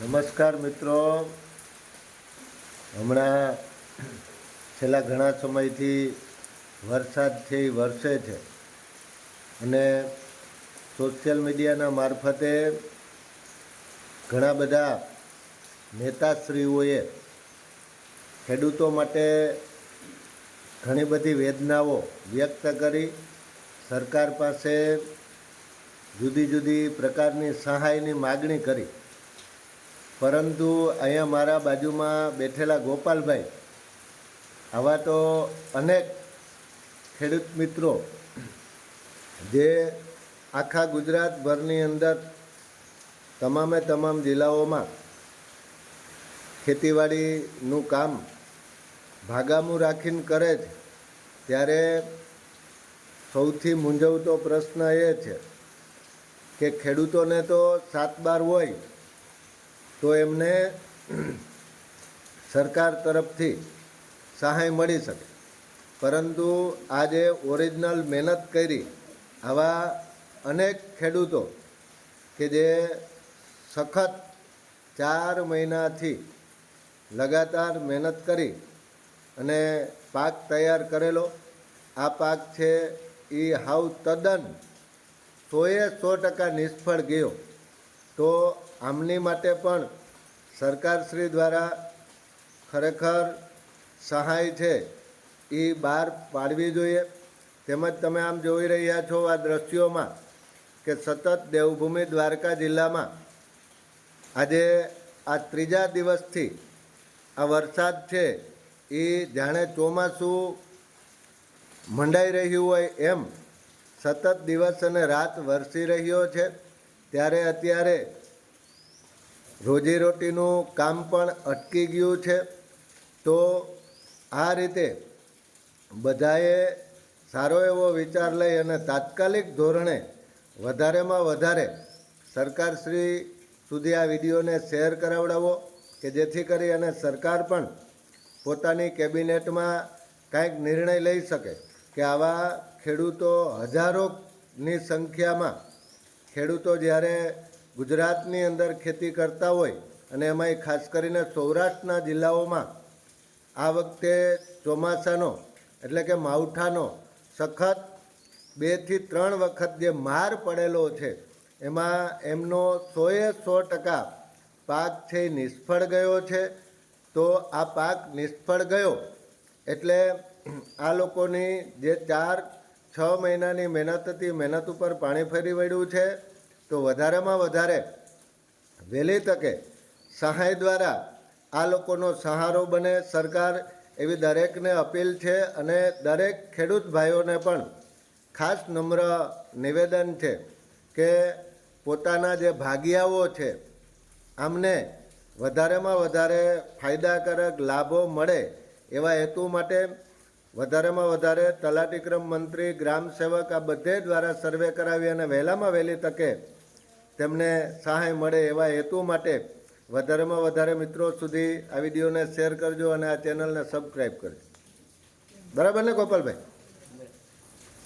નમસ્કાર મિત્રો. હમણાં છેલ્લા ઘણા સમયથી વરસાદ છે, એ વરસે છે. અને સોશિયલ મીડિયાના મારફતે ઘણા બધા નેતાશ્રીઓએ ખેડૂતો માટે ઘણી બધી વેદનાઓ વ્યક્ત કરી. સરકાર પાસે જુદી જુદી પ્રકારની સહાયની માગણી કરી. પરંતુ અહીંયા મારા બાજુમાં બેઠેલા ગોપાલભાઈ, આવા તો અનેક ખેડૂત મિત્રો જે આખા ગુજરાતભરની અંદર તમામે તમામ જિલ્લાઓમાં ખેતીવાડીનું કામ ભાગામું રાખીને કરે છે, ત્યારે સૌથી મૂંઝવતો પ્રશ્ન એ છે કે ખેડૂતોને તો સાત બાર હોય તો એમને સરકાર તરફથી સહાય મળી શકે. પરંતુ આજે ઓરિજિનલ મહેનત કરી આવા અનેક ખેડૂતો કે જે સખત ચાર મહિનાથી લગાતાર મહેનત કરી અને પાક તૈયાર કરેલો. આ પાક છે એ હાવ તદ્દન સોએ સો ટકા નિષ્ફળ ગયો. તો આમની માટે પણ સરકારશ્રી દ્વારા ખરેખર સહાય છે એ બહાર પાડવી જોઈએ. તેમજ તમે આમ જોઈ રહ્યા છો આ દ્રશ્યોમાં કે સતત દેવભૂમિ દ્વારકા જિલ્લામાં આજે આ ત્રીજા દિવસથી આ વરસાદ છે એ જાણે ચોમાસું મંડાઈ રહ્યું હોય એમ સતત દિવસ અને રાત વરસી રહ્યો છે. ત્યારે અત્યારે રોજીરોટીનું કામ પણ અટકી ગયું છે, તો આ રીતે બધાએ સારો એવો વિચાર લઈ અને તાત્કાલિક ધોરણે વધારેમાં વધારે સરકારશ્રી સુધી આ વિડીયોને શેર કરાવડાવો, કે જેથી કરી અને સરકાર પણ પોતાની કેબિનેટમાં કાંઈક નિર્ણય લઈ શકે કે આવા ખેડૂતો હજારોની સંખ્યામાં ખેડૂતો જ્યારે ગુજરાતની અંદર ખેતી કરતા હોય અને એમાંય ખાસ કરીને સૌરાષ્ટ્રના જિલ્લાઓમાં આ વખતે ચોમાસાનો એટલે કે માવઠાનો સખત બેથી ત્રણ વખત જે માર પડેલો છે, એમાં એમનો સોએ સો ટકા પાક છે એ નિષ્ફળ ગયો છે. તો આ પાક નિષ્ફળ ગયો એટલે આ લોકોની જે ચાર છ મહિનાની મહેનત હતી, મહેનત ઉપર પાણી ફેરી વળ્યું છે. તો વધારેમાં વધારે વહેલી તકે સહાય દ્વારા આ લોકોનો સહારો બને. સરકાર એવી દરેકને અપીલ છે અને દરેક ખેડૂત ભાઈઓને પણ ખાસ નમ્ર નિવેદન છે કે પોતાના જે ભાગિયાઓ છે, આમને વધારેમાં વધારે ફાયદાકારક લાભો મળે એવા હેતુ માટે વધારેમાં વધારે તલાટીક્રમ મંત્રી, ગ્રામ સેવક આ બધે દ્વારા સર્વે કરાવી અને વહેલામાં વહેલી તકે તેમને સહાય મળે એવા હેતુ માટે વધારેમાં વધારે મિત્રો સુધી આ વિડીયોને શેર કરજો અને આ ચેનલને સબસ્ક્રાઈબ કરજો. બરાબર ને, ગોપાલભાઈ?